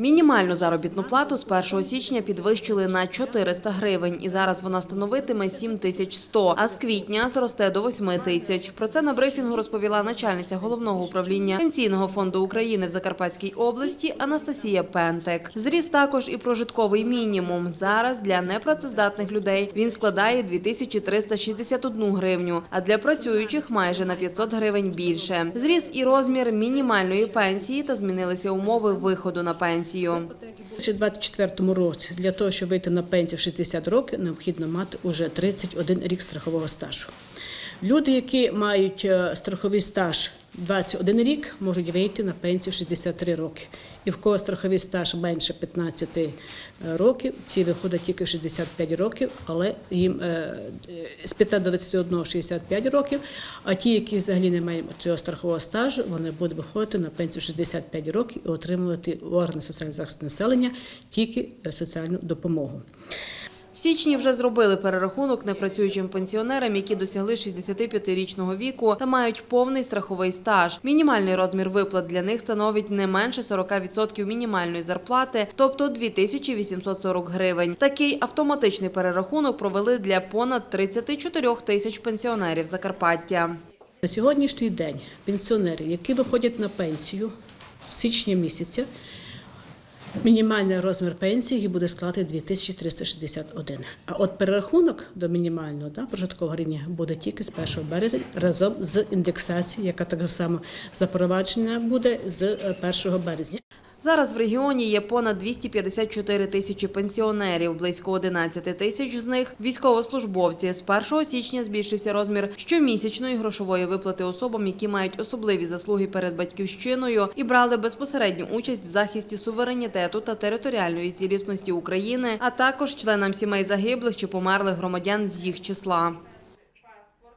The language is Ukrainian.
Мінімальну заробітну плату з 1 січня підвищили на 400 гривень, і зараз вона становитиме 7100, а з квітня зросте до 8 тисяч. Про це на брифінгу розповіла начальниця головного управління Пенсійного фонду України в Закарпатській області Анастасія Пентек. Зріс також і прожитковий мінімум. Зараз для непрацездатних людей він складає 2361 гривню, а для працюючих майже на 500 гривень більше. Зріс і розмір мінімальної пенсії та змінилися умови виходу на пенсію. У 2024 році для того, щоб вийти на пенсію в 60 років, необхідно мати уже 31 рік страхового стажу. Люди, які мають е, страховий стаж 21 рік, можуть вийти на пенсію в 63 роки. І в кого страховий стаж менше 15 років, ці виходять тільки в 65 років, але їм е, е, з 5 до 21 – 65 років. А ті, які взагалі не мають цього страхового стажу, вони будуть виходити на пенсію 65 років і отримувати органи соціального захисту населення тільки е, соціальну допомогу. Січні вже зробили перерахунок непрацюючим пенсіонерам, які досягли 65-річного віку та мають повний страховий стаж. Мінімальний розмір виплат для них становить не менше 40% мінімальної зарплати, тобто 2840 гривень. Такий автоматичний перерахунок провели для понад 34 тисяч пенсіонерів Закарпаття. На сьогоднішній день пенсіонери, які виходять на пенсію з січня місяця, мінімальний розмір пенсії буде складати 2361. А от перерахунок до мінімального да, прожиткового рівня буде тільки з 1 березня разом з індексацією, яка так само запроваджена буде з е, 1 березня. Зараз в регіоні є понад 254 тисячі пенсіонерів, близько 11 тисяч з них – військовослужбовці. З 1 січня збільшився розмір щомісячної грошової виплати особам, які мають особливі заслуги перед батьківщиною і брали безпосередню участь в захисті суверенітету та територіальної цілісності України, а також членам сімей загиблих чи померлих громадян з їх числа.